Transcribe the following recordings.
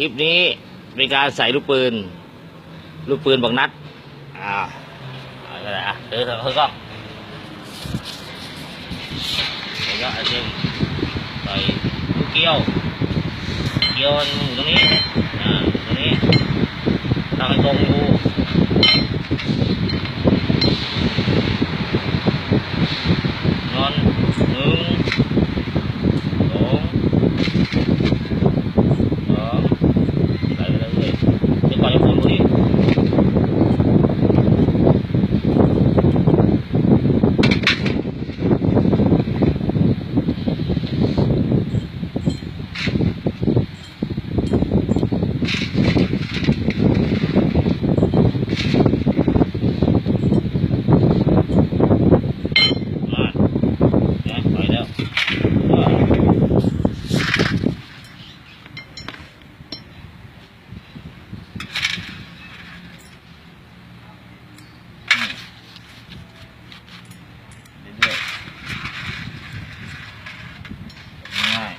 คลิปนี้เป็นการใส่ลูกปืน ลูกปืนบักนัด อ่าเอาก็ไรอะเออเถอะเฮ้ยกล้องเดี๋ยวก็เอาเช่นใส่ลูกเกี้ยว เกี้ยวมันอยู่ตรงนี้ อ่า ตรงนี้ตังให้ตรงดูนอนหนึ่งสองสามใส่ไปเลยเลยเดี๋ยวก่อนจะพูดตรงนี้มาเนี่ยไปแล้วว่าเรื่อยๆง่าย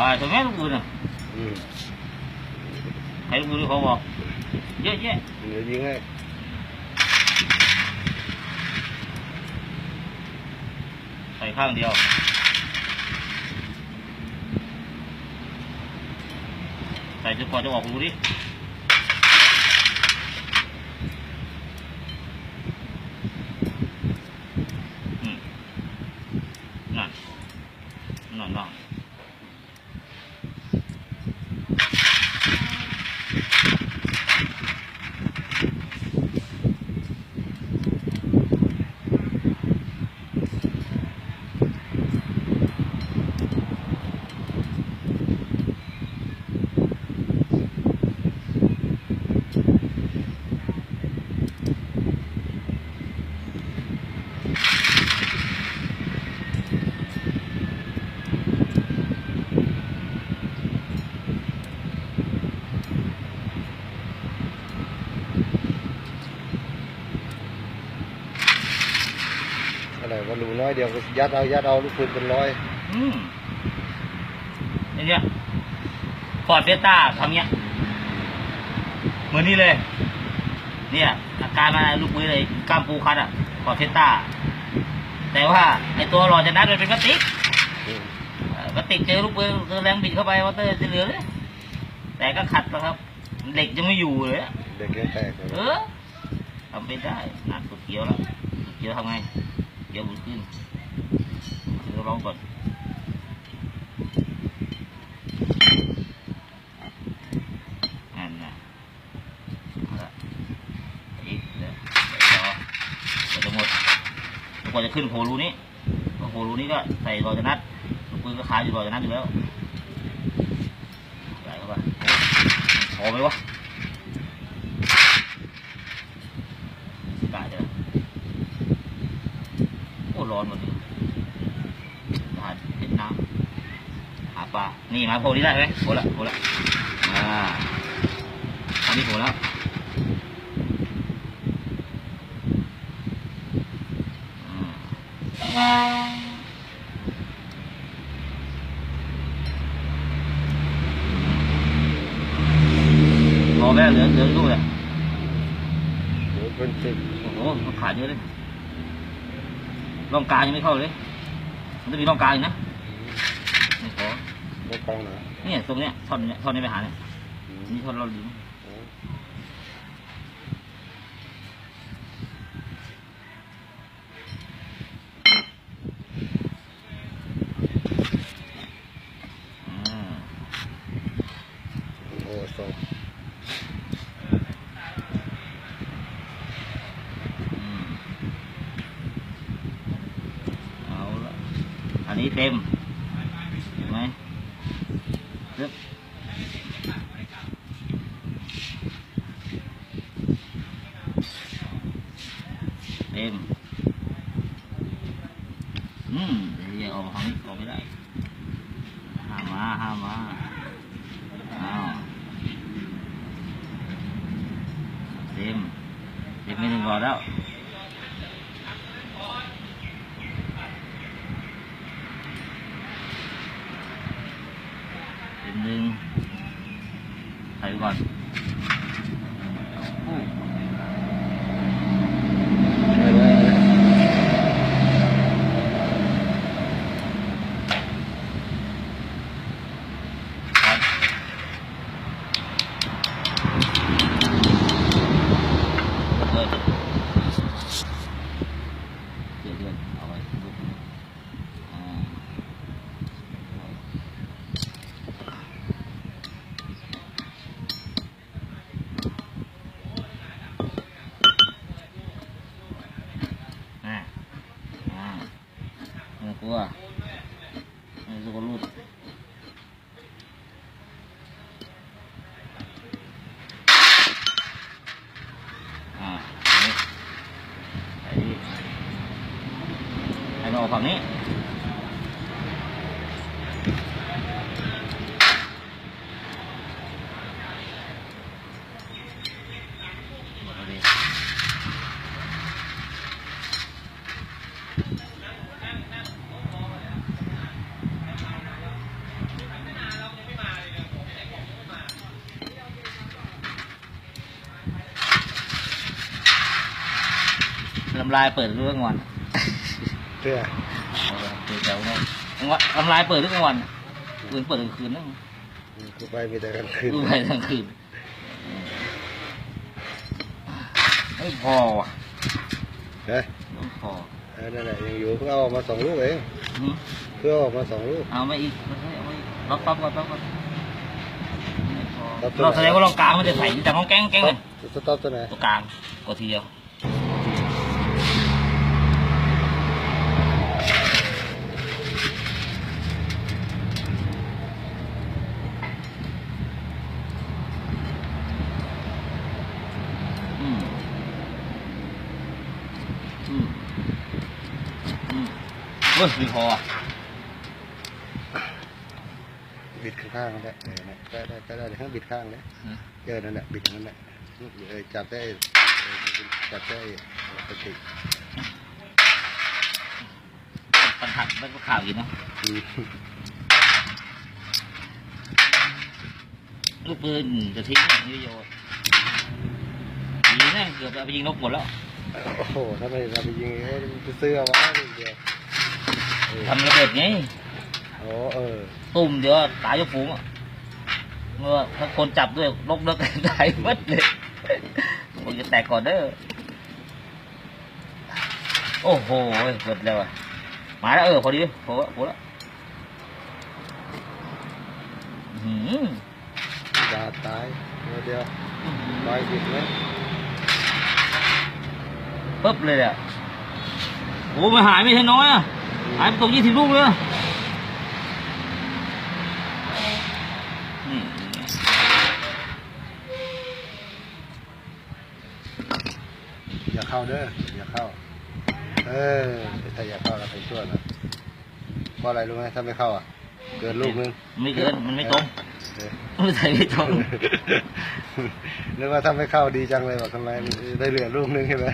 ลายตัวแม่ลูกปืนอะอืมให้ลูกปืนที่เขาบอกเยอะแยะเดี๋ยวยิงให้ใส่ข้างเดียวใส่จนกว่าจะออกรูดิอืมนั่นนั่นนั่นอะไรว่ารูน้ อยเดียวก็ยัดเอายัดเอาลูกปืนเป็นร้อยอืมอย่างเงี้ยฟอร์ดเฟต้าทำเงี้ยเหมือนนี่เลย เนี่ย อาการมาลูกมือเลยกล้ามปูคัดอะฟอร์ดเฟต้าแต่ว่าไอตัวหลอดจะนัดมันเป็นพลาสติกอืมเอ่อพลาสติกเจอลูกปืนเจอแรงบิดเข้าไปวอเตอร์จะเหลือเลยแต่ก็ขัดนะครับเหล็กยังไม่อยู่เลยอะเด็กยังแตกเลยเออทำไม่ได้หนักสุดเกียวแล้วสุดเกียวทำไง เกียวบุญขึ้นเดี๋ยวลองก่อนนั่นนะละอีกเดี๋ยวเดี๋ยวรอเดี๋ยวจะหมดกว่าจะขึ้นโผรูนี้โผรูนี้ก็ใส่รอจะนัดลูกปืนก็ขายอยู่รอจะนัดอยู่แล้วใส่เข้าไปพอไหมวะ กาเด้อโอ้ ร้อนหมดเลยหาเห็นน้ำหาปลา นี่มาโผล่นี่ได้ไหมโผล่ละโผล่ละอ่าอันนี้โผล่แล้วอืมพอแม่เหลือเหลือลูกเลยเดี๋ยวเป็นสิบโอ้โหมันขาดเยอะเลย ร่องกลางยังไม่เข้าเลย มันจะมีร่องกลางอีกนะไม่พอไม่กล้องนะเนี่ยตรงเนี้ยท่อนเนี้ยท่อนนี้ไปหาเนี่ยอืมนี่ท่อนเราลืม โอ้ อืม โหศพ อืมเอาละอันนี้ เต็มเห็นไหมซึบเต็ม อืมเดี๋ยวออกมาทางนี้ออกไม่ได้ห้ามมาห้ามมาอ้าว ต็มเต็มไม่ถึงก่อนแล้ว เต็มหนึ่ง ใส่ไปก่อนอู้ ได้ได้ได้ ก่อนเปิดเดี๋ยวเดี๋ยวเอาไว้ลุกอ่า อ่าอ่า ไม่ต้องกลัวไม่ต้องกลัวรูดอ่าอันนี้ไอ้นี่ให้มันออกฝั่งนี้หมดพอดี ลำลายเปิดหรือกลางวันเพื่อเปิดแถวนั้นกลางวันลำลายเปิดหรือกลางวันปืนเปิดกลางคืนนั่งคือไปมีแต่กลางคืนดูไปกลางคืนไม่พอว่ะเฮ้ยไม่พอเออนั่นแหละยังอยู่เพิ่งเอาออกมาสองลูกเองหืมเพิ่งเอาออกมาสองลูกเอามาอีกเอามาอีกล็อกปั๊บก่อนปั๊บก่อนไม่พอล็อกตัวไหนเราแสดงว่าเรากลางมันจะใส่แต่ห้องแก้งแก้งเลยสต็อปตัวไหนตัวกลางกดทีเดียวอืมอืมอืม เฮ้ยไม่พออะบิดข้างๆนั่นแหละเออนะได้ได้ได้ได้เดี๋ยวข้างบิดข้างเลยเออนั่นแหละบิดนั่นแหละเออจับได้เออจับได้ปกติปัญหามันก็ข่าวอีกเนาะอืมลูกปืนจะทิ้งไม่ประโยชน์ยิงแม่งเกือบเอาไปยิงนกหมดแล้ว โอ้โหถ้าไม่เราไปยิงเอ้ยมันจะซื้อเอาไว้ลูกเดียวเออ ทำระเบิดไงโอ้เออตุ่มเดี๋ยวตายยกฝูงอะเมื่อถ้าคนจับด้วยนกเลิกตายหมดเลยผมจะแตกก่อนเด้อโอ้โหเกิดแล้วอะมาแล้วเออพอดีพอพอแล้วอื้อหือยาตายตัวเดียวตายบิดไหมปึ๊บเลยอะโอ้ไม่หายไม่ใช่น้อยอะ หายไปตกยี่สิบลูกเลยอะนี่อย่าเข้าเด้ออย่าเข้า เออถ้าอย่าเข้าเราไปช่วยนะเพราะอะไรรู้ไหมถ้าไม่เข้าอะ เกินลูกนึงไม่เกินมันไม่ตรงเออไม่ใส่ไม่ตรงนึกว่าถ้าไม่เข้าดีจังเลยบอกทำไมได้เหลือลูกนึงใช่ไหม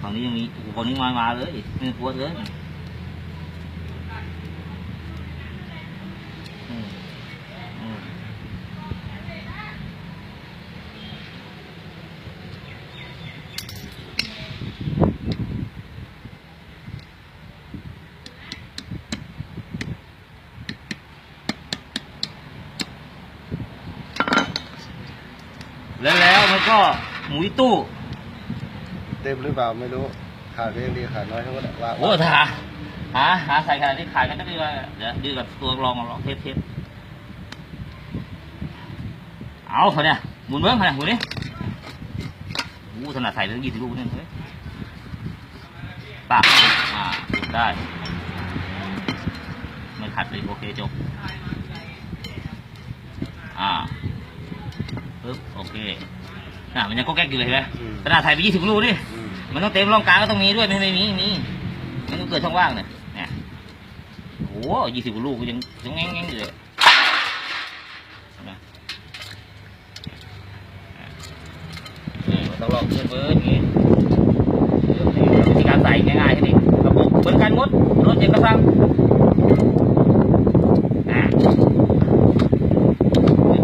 ฝั่ งนี้ยังมีโอ้โหฝั่งนี้มามาเลยไม่ต้องกลัวเลยแล้วแล้วมันก็หมุยตู้ เต็มหรือเปล่าไม่รู้ขาดเพียงดีขาดน้อยทั้งหมดอะว่าโอ้ถ้าหาหาหาใส่ขนาดนี้ขายกันก็ดีว่าเดี๋ยวดีกับตัวลองลองเทสเทสเอาเขาเนี่ยหมุนเบิ้งเขาเนี่ยหมุนนี่โอ้ถนัดใส่เลยยี่สิบลูกเนี่ยเฮ้ยปากอ่าหมุนได้ไม่ขัดเลยโอเคจบอ่าปึ๊บโอเคน่ะมันยังก็แก๊กอยู่เลยเห็นไหมอืมขนาดใส่ไปยี่สิบลูกดิอื มมันต้องเต็มร่องกลางก็ต้องมีด้วยไม่ไม่มีมีมันก็เกิดช่องว่างเนี่ยเนี่ยโอ้ยี่สิบกว่าลูกก็ยังยังแง่งแง่งอยู่เลยนะนี่มันต้องลองเพื่อนเบิร์ดอย่างงี้วิธีการใส่ง่ายๆแค่นี้ระบบเหมือนกันหมดรถเอกสารอ่า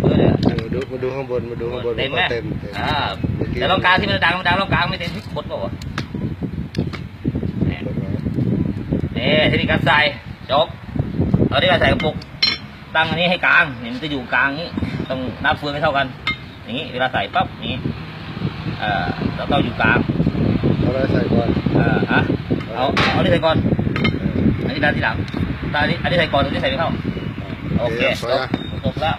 เบิร์ดเลยอะเออดูมาดูข้างบนมาดูข้างบนเต็มไหมเต็มเต็มอ่า แต่ลองกลางที่มันดังมันดังลองกลางไม่เต็มที่คดเปล่าวะเนี่ยนี่เทคนิคการใส่จบเอาที่การใส่กระปุกตั้งอันนี้ให้กลางเนี่ยมันจะอยู่กลางนี้ต้องนับเฟืองให้เท่ากันอย่างนี้เวลาใส่ปั๊บอย่างนี้เอ่อเราต้องอยู่กลางเอาอะไรใส่ก่อนเอ่อฮะเอาเอาที่ใส่ก่อนอันนี้ด้านที่หลังตาอันนี้อันนี้ใส่ก่อนอันนี้ใส่ไม่เข้าโอเคเดี๋ยวจบจบแล้ว